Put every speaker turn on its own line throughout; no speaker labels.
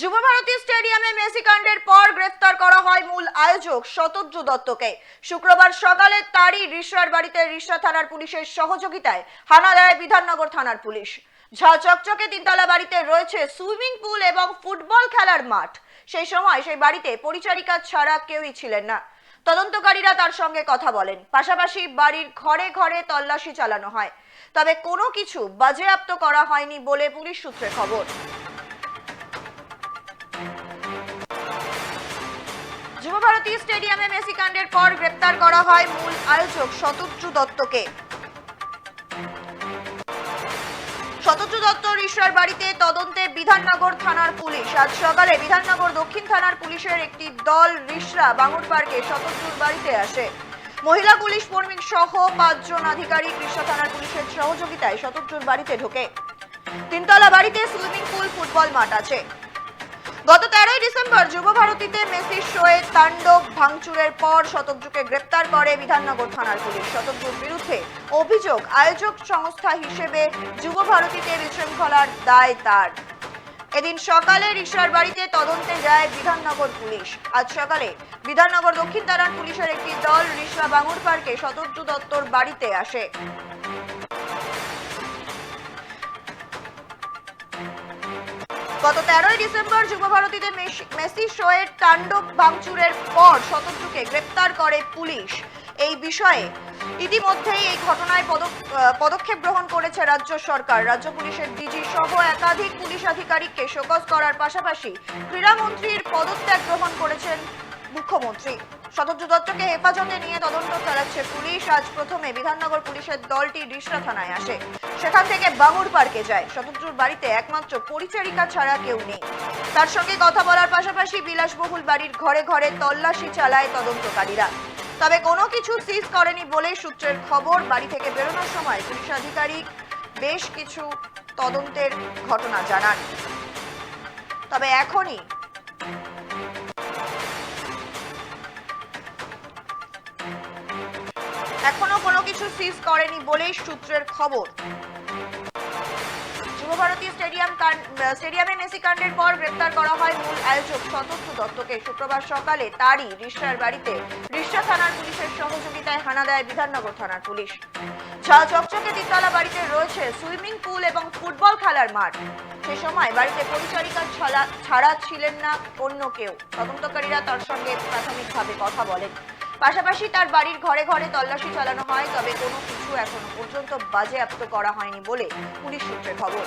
যুবভারতী স্টেডিয়ামে মেসি কাণ্ডের পর গ্রেফতার করা হয় মূল আয়োজক শতদ্রু দত্তকে। শুক্রবার সকালে তারই রিসরার বাড়িতে রিসরা থানার পুলিশের সহযোগিতায় হানা দেয় বিধাননগর থানার পুলিশ। ঝা চকচকে তিনতলা বাড়িতে রয়েছে সুইমিং পুল এবং ফুটবল খেলার মাঠ। সেই সময় সেই বাড়িতে পরিচারিকা ছাড়া কেউই ছিলেন না। তদন্তকারীরা তার সঙ্গে কথা বলেন। পাশাপাশি বাড়ির ঘরে ঘরে তল্লাশি চালানো হয়। তবে কোনো কিছু বাজেয়াপ্ত করা হয়নি বলে পুলিশ সূত্রে খবর। যুবভারতী স্টেডিয়ামে মেসি কাণ্ডের পর গ্রেপ্তার করা হয় মূল আয়োজক শতদ্রু দত্তকে। শতদ্রু দত্ত রিসরার বাড়িতে তদন্তে বিধাননগর থানার পুলিশ। আজ সকালে বিধাননগর দক্ষিণ থানার পুলিশের একটি দল রিসরা বাঙুর পার্কে শতদ্রুর বাড়িতে আসে। মহিলা পুলিশ কর্মী সহ পাঁচজন আধিকারিক রিসরা থানার পুলিশের সহযোগিতায় শতদ্রুর বাড়িতে ঢোকে। তিনতলা বাড়িতে সুইমিং পুল, ফুটবল মাঠ আছে। গত তেরোই ডিসেম্বর যুব ভারতীতে মেসির শোয়ে তাণ্ডব ভাঙচুরের পর শতকজুকে গ্রেপ্তার করে বিধাননগর থানার পুলিশ। শতকজুর বিরুদ্ধে অভিযোগ আয়োজক সংস্থা হিসেবে যুব ভারতীতে বিশৃঙ্খলার দায় তার। এদিন সকালে রিসরার বাড়িতে তদন্তে যায় বিধাননগর পুলিশ। আজ সকালে বিধাননগর দক্ষিণ থানার পুলিশের একটি দল রিসরা বাঙুর পার্কে শতদ্রু দত্তর বাড়িতে আসে। গত তেরোই ডিসেম্বর যুবভারতীতে মেসি- শোয়ের তাণ্ডব ভাঙচুরের পর শতদ্রুকে গ্রেপ্তার করে পুলিশ। এই বিষয়ে ইতিমধ্যেই এই ঘটনায় পদক- পদক্ষেপ গ্রহণ করেছে রাজ্য সরকার। রাজ্য পুলিশের ডিজি সহ একাধিক পুলিশ আধিকারিককে শোকজ করার পাশাপাশি ক্রীড়ামন্ত্রীর পদত্যাগ গ্রহণ করেছেন মুখ্যমন্ত্রী। শতদ্রু দত্তকে হেফাজতে নিয়ে তদন্ত চালাচ্ছে পুলিশ। আজ প্রথমে বিধাননগর পুলিশের দলটি রিসরা থানায় আসে। সেখান থেকে বাঙুর পার্কে যায়। শতদ্রুর বাড়িতে একমাত্র পরিচারিকা ছাড়া কেউ নেই। তার সঙ্গে কথা বলার পাশাপাশি বিলাসবহুল বাড়ির ঘরে ঘরে তল্লাশি চালায় তদন্তকারীরা। তবে কোনো কিছু সিজ করেনি বলে সূত্রের খবর। বাড়ি থেকে বেরোনোর সময় পুলিশ আধিকারিক বেশ কিছু তদন্তের ঘটনা জানান। তবে এখনই এখনও কোনো কিছু সিজ করেনি বলেই সূত্রের খবর। যুবভারতী স্টেডিয়াম স্টেডিয়ামে মেসি কাণ্ডের পর গ্রেপ্তার করা হয় মূল আয়োজক শতদ্রু দত্তকে। শুক্রবার সকালে তারই রিসরার বাড়িতে রিসরা থানার পুলিশের সহযোগিতায় হানা দেয় বিধাননগর থানার পুলিশ। ঝা চকচকে তিনতলা বাড়িতে রয়েছে সুইমিং পুল এবং ফুটবল খেলার মাঠ। সে সময় বাড়িতে পরিচারিকা ছাড়া ছিলেন না অন্য কেউ। তদন্তকারীরা তার সঙ্গে প্রাথমিকভাবে কথা বলেন। পাশাপাশি তার বাড়ির ঘরে ঘরে তল্লাশি চালানো হয়, তবে কোনো কিছু এখনও পর্যন্ত বাজেয়াপ্ত করা হয়নি বলে পুলিশ সূত্রে খবর।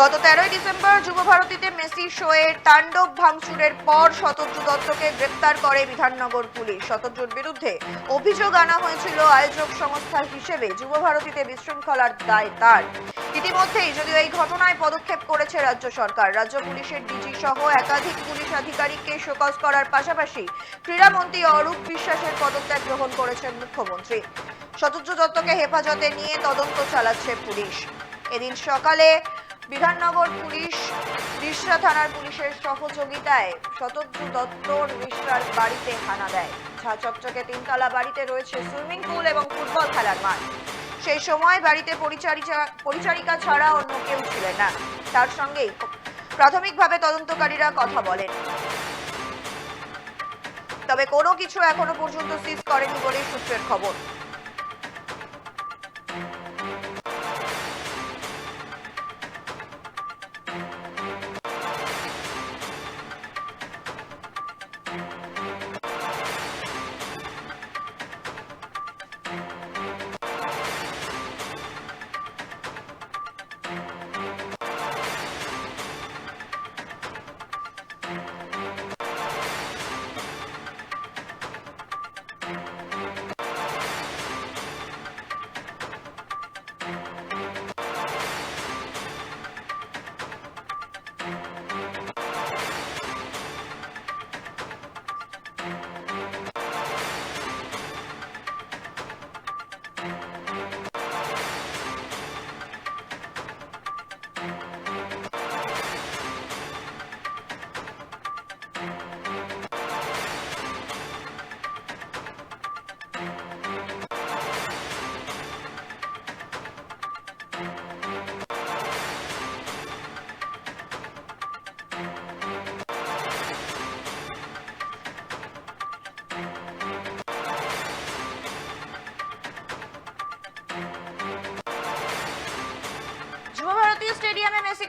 গত তেরোই ডিসেম্বর যুবভারতীতে মেসি শোয়ের তাণ্ডব ভাঙচুরের পর শতদ্রু দত্তকে গ্রেপ্তার করে বিধাননগর পুলিশ। শতদ্রুর বিরুদ্ধে অভিযোগ আনা হয়েছিল আয়োজক সংস্থা হিসেবে যুবভারতীতে বিশৃঙ্খলার দায় তার। ইতিমধ্যেই যদিও এই ঘটনায় পদক্ষেপ করেছে রাজ্য সরকার, রাজ্য পুলিশের ডিজি সহ একাধিক পুলিশ আধিকারিককে শোকজ করার পাশাপাশি ক্রীড়ামন্ত্রী অরূপ বিশ্বাসের পদত্যাগ গ্রহণ করেছেন মুখ্যমন্ত্রী। শতদ্রু দত্তকে হেফাজতে নিয়ে তদন্ত চালাচ্ছে পুলিশ। এদিন সকালে বিধাননগর পুলিশ রিসরা থানার পুলিশের সহযোগিতায় শতদ্রু দত্তর রিসরার বাড়িতে হানা দেয়। ঝা চকচকে তিনতলা বাড়িতে রয়েছে সুইমিং পুল এবং ফুটবল খেলার মাঠ। সেই সময় বাড়িতে পরিচারিকা পরিচারিকা ছাড়া অন্য কেউ ছিলেন না। তার সঙ্গেই প্রাথমিকভাবে তদন্তকারীরা কথা বলেন। তবে কোনো কিছু এখনও পর্যন্ত সিজ করেনি বলে সূত্রের খবর।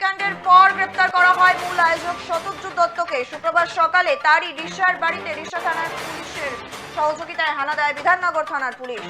মেসিকাণ্ডের পর গ্রেপ্তার করা হয় মূল আয়োজক শতজ্জু দত্তকে। শুক্রবার সকালে তারই রিসার বাড়িতে রিসা থানার পুলিশের সহযোগিতায় হানা দেয় বিধাননগর থানার পুলিশ।